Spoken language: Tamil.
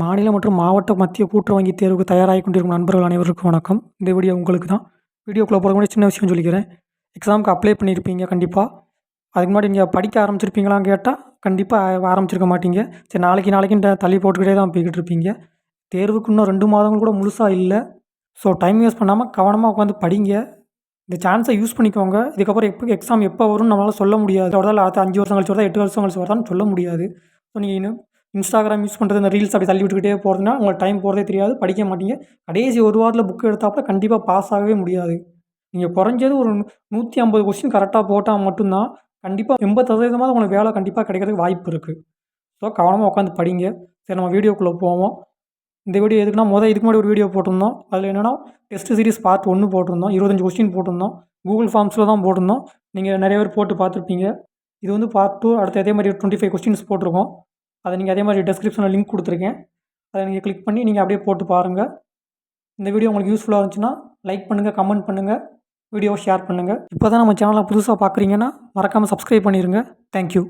மாநில மற்றும் மாவட்ட மத்திய கூட்டுறவு வங்கி தேர்வுக்கு தயாராகி கொண்டிருக்கும் நண்பர்கள் அனைவருக்கும் வணக்கம். இந்த வீடியோ உங்களுக்கு தான் வீடியோக்குள்ளே போகிற முன்னாடி சின்ன விஷயம் சொல்லிக்கிறேன். எக்ஸாமுக்கு அப்ளை பண்ணியிருப்பீங்க கண்டிப்பாக அதுக்கு முன்னாடி நீங்கள் படிக்க ஆரம்பிச்சிருப்பீங்களான்னு கேட்டால் கண்டிப்பாக ஆரம்பிச்சிருக்க மாட்டீங்க. சரி நாளைக்கு நாளைக்கு தள்ளி போட்டுக்கிட்டே தான் போய்கிட்டு இருப்பீங்க தேர்வுக்கு இன்னும் ரெண்டு மாதங்கள் கூட முழுசாக இல்லை. ஸோ டைம் வேஸ்ட் பண்ணாமல் கவனமாக உட்காந்து படிங்க. இந்த சான்ஸை யூஸ் பண்ணிக்கோங்க. இதுக்கப்புறம் எப்போ எக்ஸாம் எப்போ வரும்னு நம்மளால் சொல்ல முடியாது. அடுத்த அஞ்சு வருஷம் கழிச்சு வருதா எட்டு வருஷம் கழிச்சு வருதான்னு சொல்ல முடியாது. ஸோ நீங்கள் இன்னும் இன்ஸ்டாகிராம் யூஸ் பண்ணுறது இந்த ரீல்ஸ் அப்படி தள்ளி விட்டுக்கிட்டே போகிறதுனா உங்களுக்கு டைம் போகிறதே தெரியாது படிக்க மாட்டீங்க. கடைசி ஒரு வாரத்தில் புக் எடுத்தாப்புல கண்டிப்பாக பாஸ் ஆகவே முடியாது. நீங்கள் குறைஞ்சது ஒரு நூற்றி ஐம்பது கொஸ்டின் கரெக்டாக போட்டால் மட்டும்தான் கண்டிப்பாக எண்பது சதவீதமாக உங்களுக்கு வேலை கண்டிப்பாக கிடைக்கிறதுக்கு வாய்ப்பு இருக்குது ஸோ கவனமாக உட்காந்து படிங்க. சரி நம்ம வீடியோக்குள்ளே போவோம். இந்த வீடியோ எதுக்குன்னா முதல் இதுக்கு முன்னாடி ஒரு வீடியோ போட்டிருந்தோம். அதில் என்னென்னா டெஸ்ட் சீரிஸ் பார்ட் ஒன்று போட்டிருந்தோம். இருபத்தஞ்சு கொஸ்டின் போட்டிருந்தோம். கூகுள் ஃபார்ம்ஸில் தான் போட்டிருந்தோம். நீங்கள் நிறைய பேர் போட்டு பார்த்துருப்பீங்க. இது வந்து பார்ட் டூ அடுத்து அதே மாதிரி டுவெண்ட்டி ஃபைவ் கொஸ்டின்ஸ் போட்டிருக்கோம். அதை நீங்கள் அதே மாதிரி டெஸ்கிரிப்ஷனில் லிங்க் கொடுத்துருக்கேன். அதை நீங்கள் கிளிக் பண்ணி நீங்கள் அப்படியே போட்டு பாருங்கள் இந்த வீடியோ உங்களுக்கு யூஸ்ஃபுல்லாக இருந்துச்சுன்னா லைக் பண்ணுங்கள் கமெண்ட் பண்ணுங்கள் வீடியோவை ஷேர் பண்ணுங்கள் இப்போ தான் நம்ம சேனலை புதுசாக பார்க்குறீங்கன்னா மறக்காமல் சப்ஸ்கிரைப் பண்ணிடுங்க தேங்க்யூ